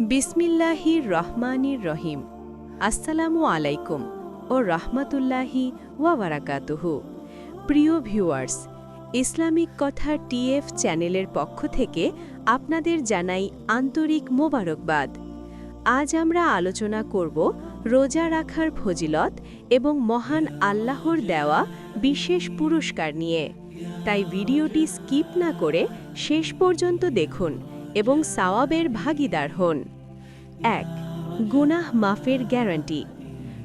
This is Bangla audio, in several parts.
বিসমিল্লাহির রহমানির রহিম। আসসালামু আলাইকুম ও রহমাতুল্লাহি ওয়াবারাকাতুহু প্রিয় ভিউয়ার্স, ইসলামিক কথা টিএফ চ্যানেলের পক্ষ থেকে আপনাদের জানাই আন্তরিক মোবারকবাদ। আজ আমরা আলোচনা করব রোজা রাখার ফজিলত এবং মহান আল্লাহর দেওয়া বিশেষ পুরস্কার নিয়ে। তাই ভিডিওটি স্কিপ না করে শেষ পর্যন্ত দেখুন এবং সাওয়াবের ভাগিদার হন। এক, গুনাহ মাফের গ্যারান্টি।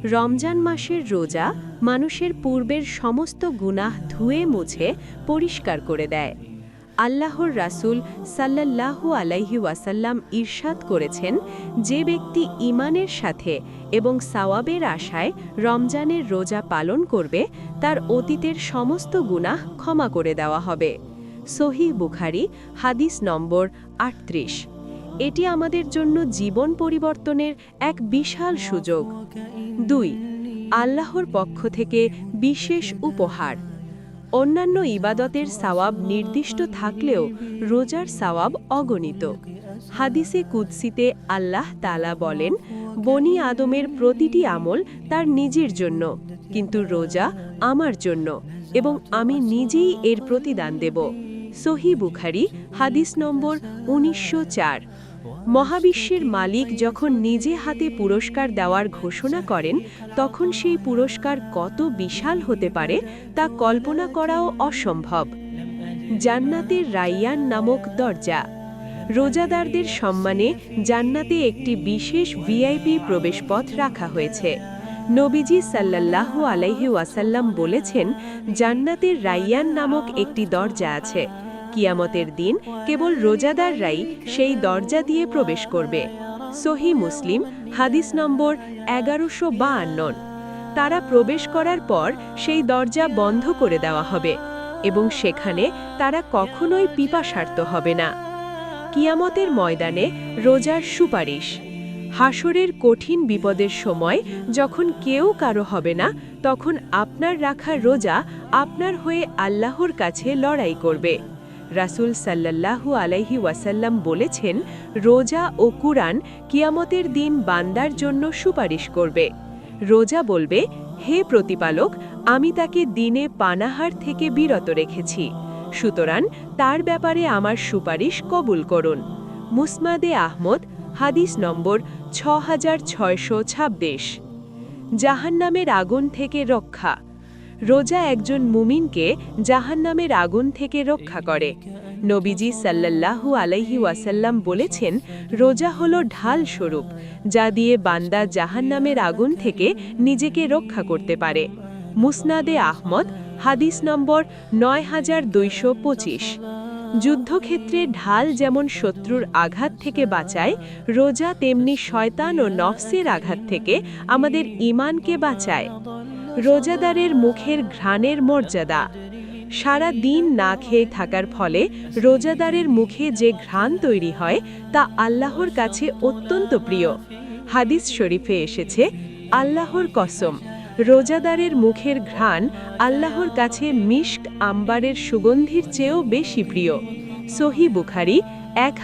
রমজান মাসের রোজা মানুষের পূর্বের সমস্ত গুনাহ ধুয়ে মুছে পরিষ্কার করে দেয়। আল্লাহর রাসূল সাল্লাল্লাহু আলাইহি ওয়াসাল্লাম ইরশাদ করেছেন, যে ব্যক্তি ইমানের সাথে এবং সাওয়াবের আশায় রমজানের রোজা পালন করবে, তার অতীতের সমস্ত গুনাহ ক্ষমা করে দেওয়া হবে। সহি বুখারি, হাদিস নম্বর আটত্রিশ। এটি আমাদের জন্য জীবন পরিবর্তনের এক বিশাল সুযোগ। দুই, আল্লাহর পক্ষ থেকে বিশেষ উপহার। অন্যান্য ইবাদতের সাওয়াব নির্দিষ্ট থাকলেও রোজার সাওয়াব অগণিত। হাদিসে কুদ্সিতে আল্লাহ তালা বলেন, বনি আদমের প্রতিটি আমল তার নিজের জন্য, কিন্তু রোজা আমার জন্য এবং আমি নিজেই এর প্রতিদান দেব। সহি বুখারি, হাদিস নম্বর উনিশশো চার। মহাবিশ্বের মালিক যখন নিজে হাতে পুরস্কার দেওয়ার ঘোষণা করেন, তখন সেই পুরস্কার কত বিশাল হতে পারে তা কল্পনা করাও অসম্ভব। জান্নাতের রাইয়ান নামক দরজা। রোজাদারদের সম্মানে জান্নাতে একটি বিশেষ ভিআইপি প্রবেশপথ রাখা হয়েছে। নবীজি সাল্লাল্লাহু আলাইহি ওয়াসাল্লাম বলেছেন, জান্নাতের রাইয়ান নামক একটি দরজা আছে। কিয়ামতের দিন কেবল রোজাদাররাই সেই দরজা দিয়ে প্রবেশ করবে। সহি মুসলিম, হাদিস নম্বর এগারোশো বাহান্নন তারা প্রবেশ করার পর সেই দরজা বন্ধ করে দেওয়া হবে এবং সেখানে তারা কখনোই পিপাসার্থ হবে না। কিয়ামতের ময়দানে রোজার সুপারিশ। হাসরের কঠিন বিপদের সময় যখন কেউ কারও হবে না, তখন আপনার রাখা রোজা আপনার হয়ে আল্লাহর কাছে লড়াই করবে। রাসুল সাল্লাল্লাহু আলাইহি ওয়াসাল্লাম বলেছেন, রোজা ও কুরআন কিয়ামতের দিন বান্দার জন্য সুপারিশ করবে। রোজা বলবে, হে প্রতিপালক, আমি তাকে দিনে পানাহার থেকে বিরত রেখেছি। সুতরাং তার ব্যাপারে আমার সুপারিশ কবুল করুন। মুসমাদে আহমদ হাদিস নম্বর ছ হাজার ছয়শো ছাব্বিশ। জাহান্নামের আগুন থেকে রক্ষা। রোজা একজন মুমিনকে জাহান্নামের আগুন থেকে রক্ষা করে। নবীজি সাল্লাল্লাহু আলাইহি ওয়াসাল্লাম বলেছেন, রোজা হলো ঢাল স্বরূপ, যা দিয়ে বান্দা জাহান্নামের আগুন থেকে নিজেকে রক্ষা করতে পারে। মুসনাদে আহমদ, হাদিস নম্বর নয় হাজার দুইশো পঁচিশ। যুদ্ধক্ষেত্রে ঢাল যেমন শত্রুর আঘাত থেকে বাঁচায়, রোজা তেমনি শয়তান ও নফসের আঘাত থেকে আমাদের ইমানকে বাঁচায়। রোজাদারের মুখের ঘ্রাণের মর্যাদা। সারা দিন না খেয়ে থাকার ফলে রোজাদারের মুখে যে ঘ্রাণ তৈরি হয়, তা আল্লাহর কাছে অত্যন্ত প্রিয়। হাদিস শরীফে এসেছে, আল্লাহর কসম। রোজাদারের মুখের ঘ্রাণ আল্লাহর কাছে মিষ্ক আম্বারের সুগন্ধির চেয়েও বেশি প্রিয়। সহি বুখারি এক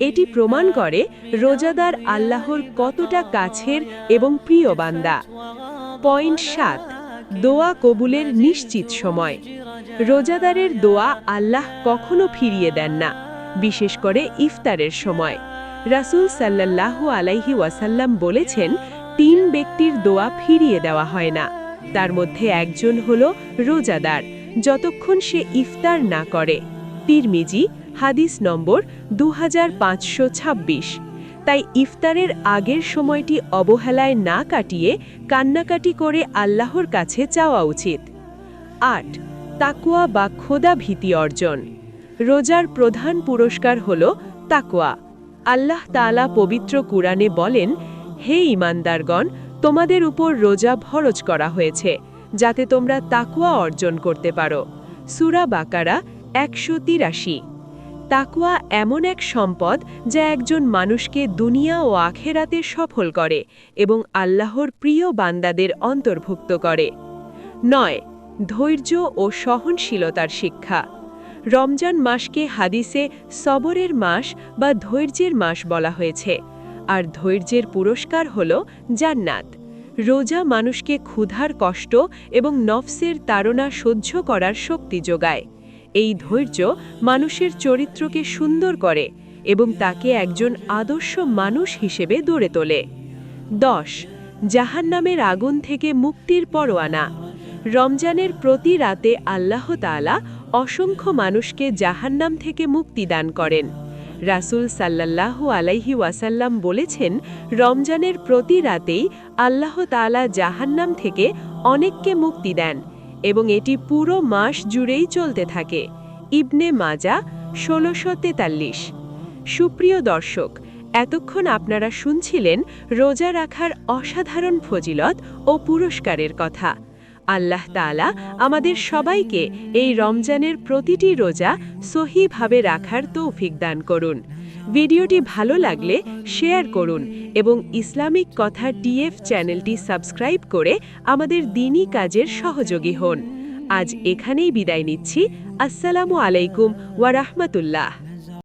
এটি প্রমাণ করে রোজাদার আল্লাহর কতটা কাছের এবং প্রিয় বান্দা। পয়েন্ট সাত, দোয়া কবুলের নিশ্চিত সময়। রোজাদারের দোয়া আল্লাহ কখনো ফিরিয়ে দেন না, বিশেষ করে ইফতারের সময়। রাসুল সাল্লাল্লাহু আলাইহি ওয়াসাল্লাম বলেছেন তিন ব্যক্তির দোয়া ফিরিয়ে দেওয়া হয় না। তার মধ্যে একজন হল রোজাদার, যতক্ষণ সে ইফতার না করে। তিরমিজি, হাদিস নম্বর দু হাজার পাঁচশো ছাব্বিশ। তাই ইফতারের আগের সময়টি অবহেলায় না কাটিয়ে কান্নাকাটি করে আল্লাহর কাছে চাওয়া উচিত। আট তাকুয়া বা খোদা ভীতি অর্জন। রোজার প্রধান পুরস্কার হল তাকুয়া আল্লাহ তালা পবিত্র কুরআনে বলেন হে ইমানদারগণ তোমাদের উপর রোজা ভরজ করা হয়েছে, যাতে তোমরা তাকুয়া অর্জন করতে পারো। সুরা বাকারা একশো তিরাশি। তাকুয়া এমন এক সম্পদ যা একজন মানুষকে দুনিয়া ও আখেরাতে সফল করে এবং আল্লাহর প্রিয় বান্দাদের অন্তর্ভুক্ত করে। নয়, ধৈর্য ও সহনশীলতার শিক্ষা। রমজান মাসকে হাদিসে সবরের মাস বা ধৈর্যের মাস বলা হয়েছে। আর ধৈর্যের পুরস্কার হল জান্নাত। রোজা মানুষকে ক্ষুধার কষ্ট এবং নফসের তাড়না সহ্য করার শক্তি যোগায়। এই ধৈর্য মানুষের চরিত্রকে সুন্দর করে এবং তাকে একজন আদর্শ মানুষ হিসেবে গড়ে তোলে। দশ, জাহান্নামের আগুন থেকে মুক্তির পরোয়ানা। রমজানের প্রতি রাতে আল্লাহ তাআলা অসংখ্য মানুষকে জাহান্নাম থেকে মুক্তি দান করেন। রাসূল সাল্লাল্লাহু আলাইহি ওয়াসাল্লাম বলেছেন, রমজানের প্রতি রাতেই আল্লাহ তাআলা জাহান্নাম থেকে অনেককে মুক্তি দেন এবং এটি পুরো মাস জুড়েই চলতে থাকে। ইবনে মাজা, ষোলোশো তেতাল্লিশ। সুপ্রিয় দর্শক, এতক্ষণ আপনারা শুনছিলেন রোজা রাখার অসাধারণ ফজিলত ও পুরস্কারের কথা। আল্লাহ তাআলা আমাদের সবাইকে এই রমজানের প্রতিটি রোজা সহিভাবে রাখার তৌফিক দান করুন। ভিডিওটি ভালো লাগলে শেয়ার করুন এবং ইসলামিক কথা টিএফ চ্যানেলটি সাবস্ক্রাইব করে আমাদের দিনই কাজের সহযোগী হন। আজ এখানেই বিদায় নিচ্ছি। আসসালামু আলাইকুম ওয়া রাহমাতুল্লাহ।